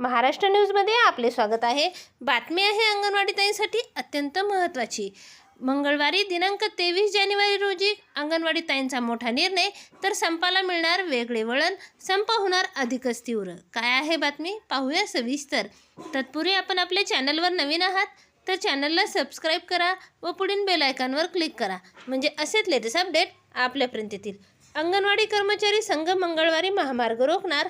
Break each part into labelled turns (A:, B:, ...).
A: महाराष्ट्र न्यूजमध्ये आपले स्वागत आहे. बातमी आहे अंगणवाडी ताईंसाठी अत्यंत महत्त्वाची. मंगळवारी दिनांक तेवीस जानेवारी रोजी अंगणवाडी ताईंचा मोठा निर्णय तर संपाला मिळणार वेगळे वळण संप होणार अधिकच तीव्र. काय आहे बातमी? पाहूया सविस्तर. तत्पूर्वी आपण आपल्या चॅनलवर नवीन आहात तर चॅनलला सबस्क्राईब करा व पुढील बेलायकॉनवर क्लिक करा. म्हणजे असेच लेटेस्ट अपडेट आपल्यापर्यंत येतील अंगणवाडी कर्मचारी संघ मंगळवारी महामार्ग रोखणार.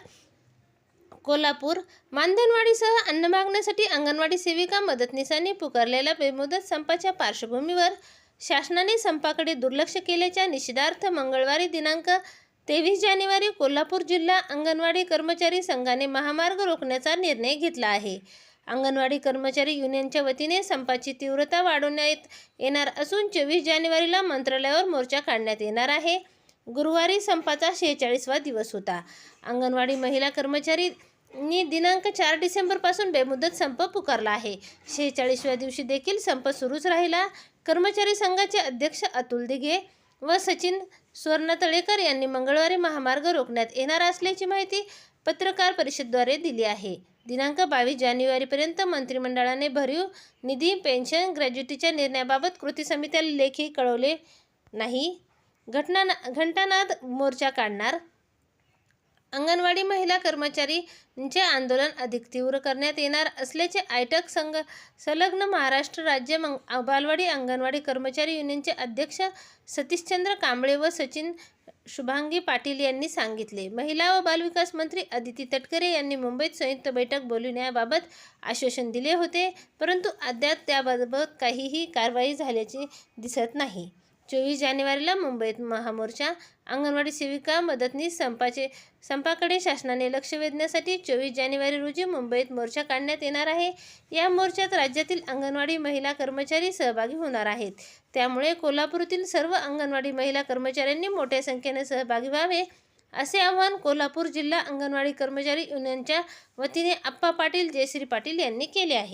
A: कोल्हापूर मानधनवाडीसह अन्न मागण्यासाठी अंगणवाडी सेविका मदतनीसांनी पुकारलेल्या बेमुदत संपाच्या पार्श्वभूमीवर शासनाने संपाकडे दुर्लक्ष केल्याच्या निषेधार्थ मंगळवारी दिनांक तेवीस जानेवारी कोल्हापूर जिल्हा अंगणवाडी कर्मचारी संघाने महामार्ग रोखण्याचा निर्णय घेतला आहे. अंगणवाडी कर्मचारी युनियनच्या वतीने संपाची तीव्रता वाढवण्यात येणार असून चोवीस जानेवारीला मंत्रालयावर मोर्चा काढण्यात येणार आहे. गुरुवारी संपाचा शेहेचाळीसवा दिवस होता. अंगणवाडी महिला कर्मचारी नी दिनांक चार डिसेंबरपासून बेमुदत संप पुकारला आहे. शेहेचाळीसव्या दिवशी देखील संप सुरूच राहिला. कर्मचारी संघाचे अध्यक्ष अतुल दिघे व सचिन सुवर्णतळेकर यांनी मंगळवारी महामार्ग रोखण्यात येणार असल्याची माहिती पत्रकार परिषदेद्वारे दिली आहे. दिनांक बावीस जानेवारीपर्यंत मंत्रिमंडळाने भरीव निधी पेन्शन ग्रॅज्युटीच्या निर्णयाबाबत कृती समित्याला लेखी कळवले नाही. घटना घंटानाद मोर्चा काढणार अंगणवाडी महिला कर्मचारींचे आंदोलन अधिक तीव्र करण्यात येणार असल्याचे आयटक संघ संलग्न महाराष्ट्र राज्य मंग बालवाडी अंगणवाडी कर्मचारी युनियनचे अध्यक्ष सतीशचंद्र कांबळे व सचिन शुभांगी पाटील यांनी सांगितले. महिला व बालविकास मंत्री अदिती तटकरे यांनी मुंबईत संयुक्त बैठक बोलविण्याबाबत आश्वासन दिले होते परंतु अद्याप त्याबाबत काहीही कारवाई झाल्याचे दिसत नाही. चोवीस जानेवारीला मुंबईत महामोर्चा अंगणवाडी सेविका मदतनीस संपाचे संपाकडे शासनाने लक्ष वेधण्यासाठी चोवीस जानेवारी रोजी मुंबईत मोर्चा काढण्यात येणार आहे. या मोर्चात राज्यातील अंगणवाडी महिला कर्मचारी सहभागी होणार आहेत. त्यामुळे कोल्हापूरातील सर्व अंगणवाडी महिला कर्मचाऱ्यांनी मोठ्या संख्येने सहभागी व्हावे असे आवाहन कोल्हापूर जिल्हा अंगणवाडी कर्मचारी युनियनच्या वतीने आप्पा पाटील जयश्री पाटील यांनी केले आहे.